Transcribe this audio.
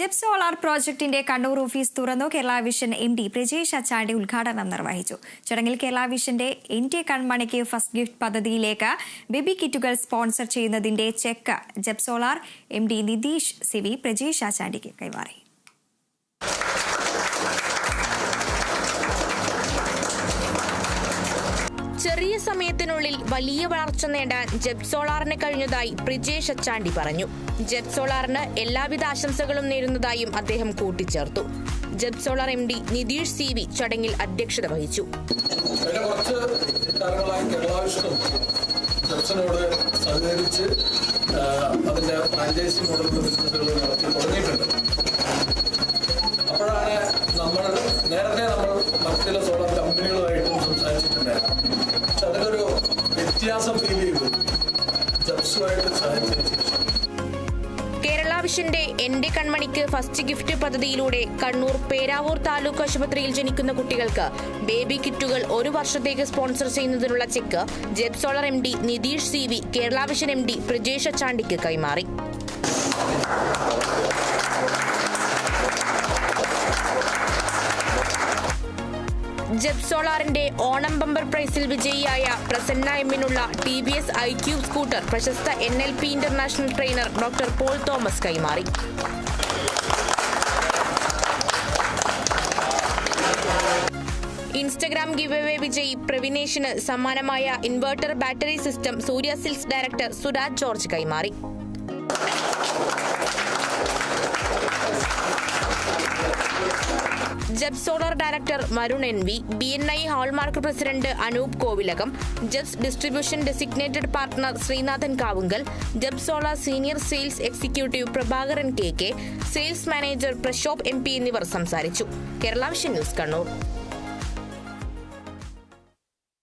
ജെപ് solar പ്രോജക്ടിന്റെ Kannur office തുറന്നു. Kerala Vision M D Prajesh Achandi ഉദ്ഘാടനം നിർവഹിച്ചു. ചടങ്ങിൽ കേരള വിഷന്റെ എൻ ടി കൺമണിക്ക് ഫസ്റ്റ് ഗിഫ്റ്റ് പദ്ധതിയിലേക്ക് ബേബി കിറ്റുകൾ സ്പോൺസർ ചെയ്യുന്നതിന്റെ cheque. Jeb Solar M D Nitheesh C V Prajesh അച്ചാണ്ടിക്ക് കൈമാറി. ചെറിയ സമയത്തിനുള്ളിൽ വലിയ വളർച്ച നേടാൻ ജെപ്സോളാറിന് കഴിഞ്ഞതായി പ്രിജേഷ് അച്ചാണ്ടി പറഞ്ഞു. ജെപ്സോളാറിന് എല്ലാവിധ ആശംസകളും നേരുന്നതായും അദ്ദേഹം കൂട്ടിച്ചേർത്തു. Jeb Solar M D Nitheesh C V ചടങ്ങിൽ അധ്യക്ഷത വഹിച്ചു. അപ്പോഴാണ് നമ്മൾ നേരത്തെ നമ്മൾ മറ്റുള്ള സോളാർ കമ്പനികളുമായിട്ടും വ്യത്യാസം കേരള വിഷന്റെ എന്റെ കൺമണിക്ക് ഫസ്റ്റ് ഗിഫ്റ്റ് പദ്ധതിയിലൂടെ കണ്ണൂർ പേരാവൂർ താലൂക്ക് ആശുപത്രിയിൽ ജനിക്കുന്ന കുട്ടികൾക്ക് ബേബി കിറ്റുകൾ ഒരു വർഷത്തേക്ക് സ്പോൺസർ ചെയ്യുന്നതിനുള്ള cheque Jeb Solar M D Nitheesh C V Kerala Vision M D Prajesh അച്ചാണ്ടിക്ക് കൈമാറി. ജെബ് സോളാറിന്റെ ഓണം ബമ്പർ പ്രൈസിൽ വിജയിയായ Prasanna എമ്മിനുള്ള T V S i Qube scooter പ്രശസ്ത N L P international trainer doctor Paul Thomas കൈമാറി. ഇൻസ്റ്റഗ്രാം ഗിവ് വിജയി പ്രവിനേഷിന് സമ്മാനമായ inverter battery system Surya Silks director Suraj George കൈമാറി. Jeb Solar director Marun N V B N I Hallmark president Anoop Kovilakam ജബ്സ് distribution designated partner Sreenathan Kavungal Jeb Solar senior sales executive Prabhakaran K K sales manager Prashobh M P എന്നിവർ സംസാരിച്ചു. Kerala Vision news Kannur.